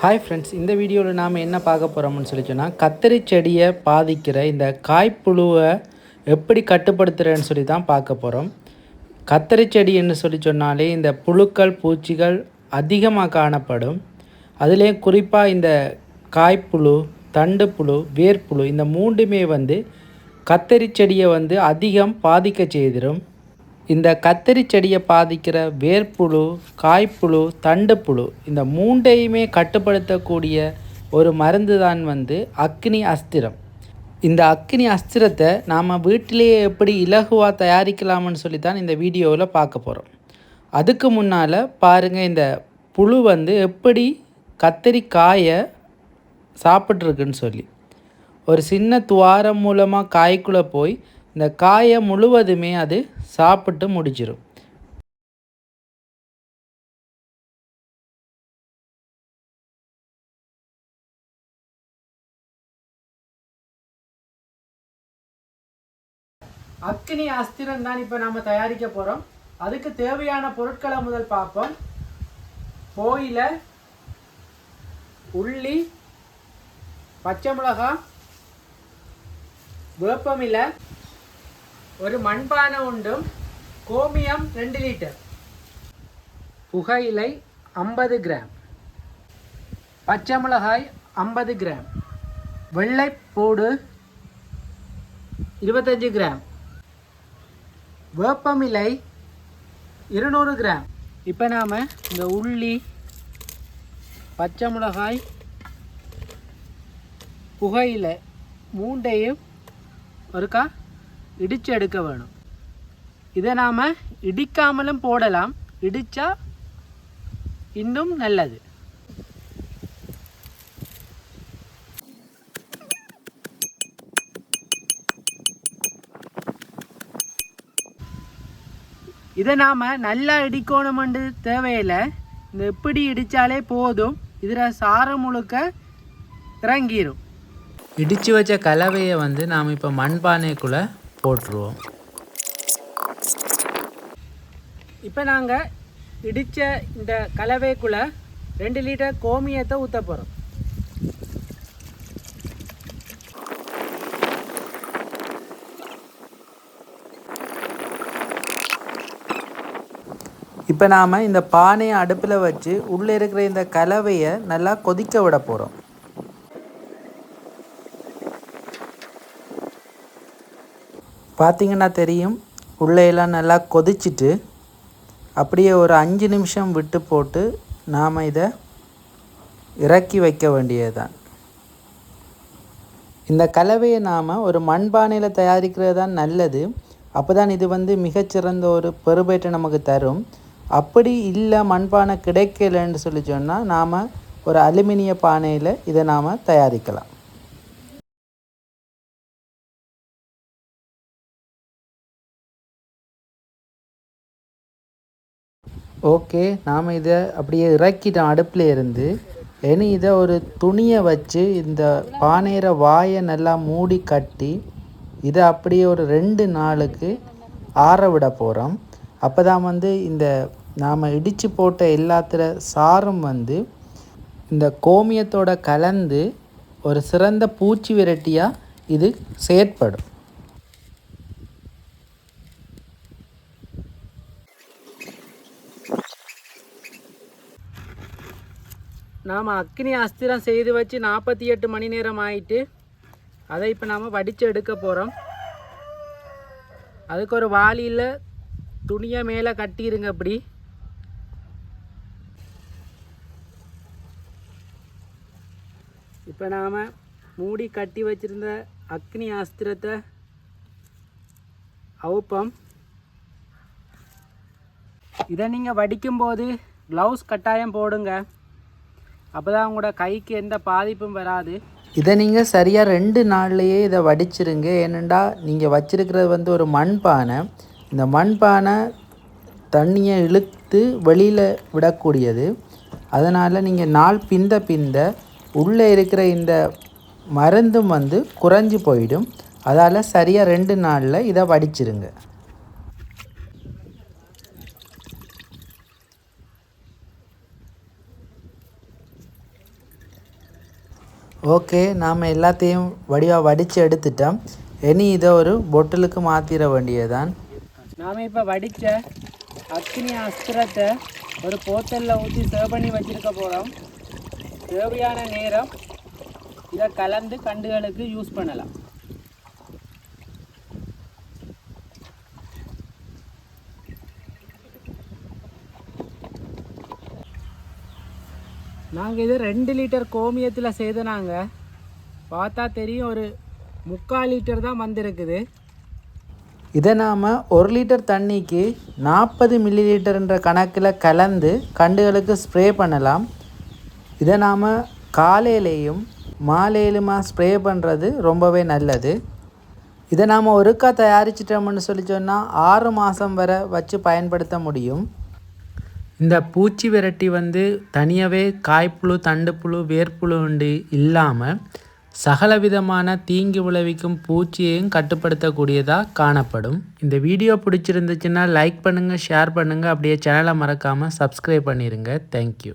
Hi friends இந்த வீடியோவில் நாம் என்ன பார்க்க போகிறோம்னு சொல்லி சொன்னால் கத்திரி செடியை பாதிக்கிற இந்த காய்ப்புழுவை எப்படி கட்டுப்படுத்துகிறேன்னு சொல்லி தான் பார்க்க போகிறோம் கத்திரி செடின்னு சொல்லி சொன்னாலே இந்த புழுக்கள் பூச்சிகள் அதிகமாக காணப்படும். அதுலேயும் குறிப்பாக இந்த காய்ப்புழு தண்டுப்புழு வேர்ப்புழு இந்த மூன்றுமே வந்து கத்தரி செடியை வந்து அதிகம் பாதிக்க செய்திடும் இந்த கத்தரி செடியை பாதிக்கிற வேர்ப்புழு காய்ப்புழு தண்டுப்புழு இந்த மூண்டையுமே கட்டுப்படுத்தக்கூடிய ஒரு மருந்து தான் வந்து அக்னி அஸ்திரம். இந்த அக்னி அஸ்திரத்தை நாம் வீட்டிலேயே எப்படி இலகுவாக தயாரிக்கலாம்னு சொல்லி தான் இந்த வீடியோவில் பார்க்க போகிறோம் அதுக்கு முன்னால் பாருங்கள் இந்த புழு வந்து எப்படி கத்தரி காயை சாப்பிட்ருக்குன்னு சொல்லி. ஒரு சின்ன துவாரம் மூலமாக காய்க்குள்ளே போய் இந்த காயை முழுவதுமே அது சாப்பிட்டு முடிச்சிடும் அக்னி அஸ்திரம் தான் இப்போ நம்ம தயாரிக்க போகிறோம் அதுக்கு தேவையான பொருட்களை முதல் பார்ப்போம். கோயில உள்ளி பச்சை மிளகாய் வேப்பமில்லை ஒரு மண்பானை உண்டும் கோமியம் ரெண்டு லிட்டர் புகையிலை ஐம்பது கிராம். பச்சை மிளகாய் ஐம்பது கிராம். வெள்ளைப்பூடு இருபத்தஞ்சு கிராம். வேப்பமிலை இருநூறு கிராம். இப்போ நாம் இந்த உள்ளி பச்சை மிளகாய் புகையிலை மூண்டையும் ஒருக்கா இடித்து எடுக்க வேணும். இதை நாம் இடிக்காமலும் போடலாம். இடித்தா இன்னும் நல்லது. இதை நாம் நல்லா இடிக்கணுமென்று தேவையில்லை. இந்த எப்படி இடித்தாலே போதும். இதில் சாரம் முழுக்க இறங்கிடும் இடித்து வச்ச கலவையை வந்து நாம் இப்போ மண்பானைக்குள்ளே போட்டுருவோம். இப்போ நாங்கள் இடித்த இந்த கலவைக்குள்ளே ரெண்டு லிட்டர் கோமியத்தை ஊற்ற போகிறோம் இப்போ நாம் இந்த பானையை அடுப்பில் வச்சு உள்ளே இருக்கிற இந்த கலவையை நல்லா கொதிக்க விட போகிறோம் பார்த்தீங்கன்னா தெரியும் உள்ளேயெல்லாம் நல்லா கொதிச்சிட்டு அப்படியே ஒரு அஞ்சு நிமிஷம் விட்டு போட்டு நாம் இதை இறக்கி வைக்க வேண்டியதுதான். இந்த கலவையை நாம் ஒரு மண்பானையில் தயாரிக்கிறது தான் நல்லது. அப்போ தான் இது வந்து மிகச்சிறந்த ஒரு பெருபேட்டை நமக்கு தரும். அப்படி இல்லை மண்பானை கிடைக்கலன்னு சொல்லி சொன்னால் நாம் ஒரு அலுமினிய பானையில் இதை நாம் தயாரிக்கலாம். ஓகே நாம் இதை அப்படியே இறக்கிட்டோம் அடுப்பில் இருந்து. இனி இதை ஒரு துணியை வச்சு இந்த பானையிற வாயை நல்லா மூடி கட்டி இதை அப்படியே ஒரு ரெண்டு நாளுக்கு ஆற விட போகிறோம் அப்போ தான் வந்து இந்த நாம் இடித்து போட்ட எல்லாத்துல சாரும் வந்து இந்த கோமியத்தோட கலந்து ஒரு சிறந்த பூச்சி விரட்டியாக இது செயற்படும். நாம் அக்னி அஸ்திரம் செய்து வச்சு நாற்பத்தி எட்டு மணி நேரம் ஆயிட்டு அதை இப்போ நாம் வடித்து எடுக்க போகிறோம் அதுக்கு ஒரு வாளியில் துணியை மேலே கட்டிடுங்க அப்படி இப்போ நாம் மூடி கட்டி வச்சிருந்த அக்னி அஸ்திரத்தை அவுப்போம். இதை நீங்கள் வடிக்கும்போது க்ளவுஸ் கட்டாயம் போடுங்க. அப்போ தான் உங்களோட கைக்கு எந்த பாதிப்பும் வராது. இதை நீங்கள் சரியாக ரெண்டு நாள்லையே இதை வடிச்சிருங்க. ஏனெண்டா நீங்கள் வச்சிருக்கிறது வந்து ஒரு மண்பானை. இந்த மண்பானை தண்ணியை இழுத்து வெளியில் விடக்கூடியது. அதனால் நீங்கள் நாள் பிந்த பிந்த உள்ளே இருக்கிற இந்த மருந்தும் வந்து குறைஞ்சி போயிடும். அதால் சரியாக ரெண்டு நாளில் இதை வடிச்சிருங்க. ஓகே நாம் எல்லாத்தையும் வடிவாக வடித்து எடுத்துட்டோம். இனி இதை ஒரு பொட்டலுக்கு மாற்றிட வேண்டியதுதான். நாம் இப்போ வடித்த அக்னி அஸ்திரத்தை ஒரு போத்தலில் ஊற்றி சேவ் பண்ணி வச்சுருக்க போகிறோம் தேவையான நேரம் இதை கலந்து கண்டுகளுக்கு யூஸ் பண்ணலாம். நாங்கள் இது ரெண்டு லிட்டர் கோமியத்தில் செய்தனாங்க நாங்கள் பார்த்தா தெரியும் ஒரு முக்கால் லிட்டர் தான் வந்திருக்குது. இதை நாம் ஒரு லிட்டர் தண்ணிக்கு நாற்பது மில்லி லிட்டர்ன்ற கணக்கில் கலந்து கண்டுகளுக்கு ஸ்ப்ரே பண்ணலாம். இதை நாம் காலையிலையும் மாலையிலுமா ஸ்ப்ரே பண்ணுறது ரொம்பவே நல்லது. இதை நாம் ஒருக்கா தயாரிச்சிட்டோம்னு சொல்லி சொன்னால் ஆறு மாதம் வரை வச்சு பயன்படுத்த முடியும். இந்த பூச்சி விரட்டி வந்து தனியாகவே காய்ப்புழு தண்டுப்புழு வேர்ப்புழு உண்டு இல்லாமல் சகலவிதமான தீங்கு விளைவிக்கும் பூச்சியையும் கட்டுப்படுத்தக்கூடியதாக காணப்படும். இந்த வீடியோ பிடிச்சிருந்துச்சுன்னா லைக் பண்ணுங்கள் ஷேர் பண்ணுங்கள் அப்படியே சேனலை மறக்காமல் சப்ஸ்கிரைப் பண்ணிடுங்க தேங்க்யூ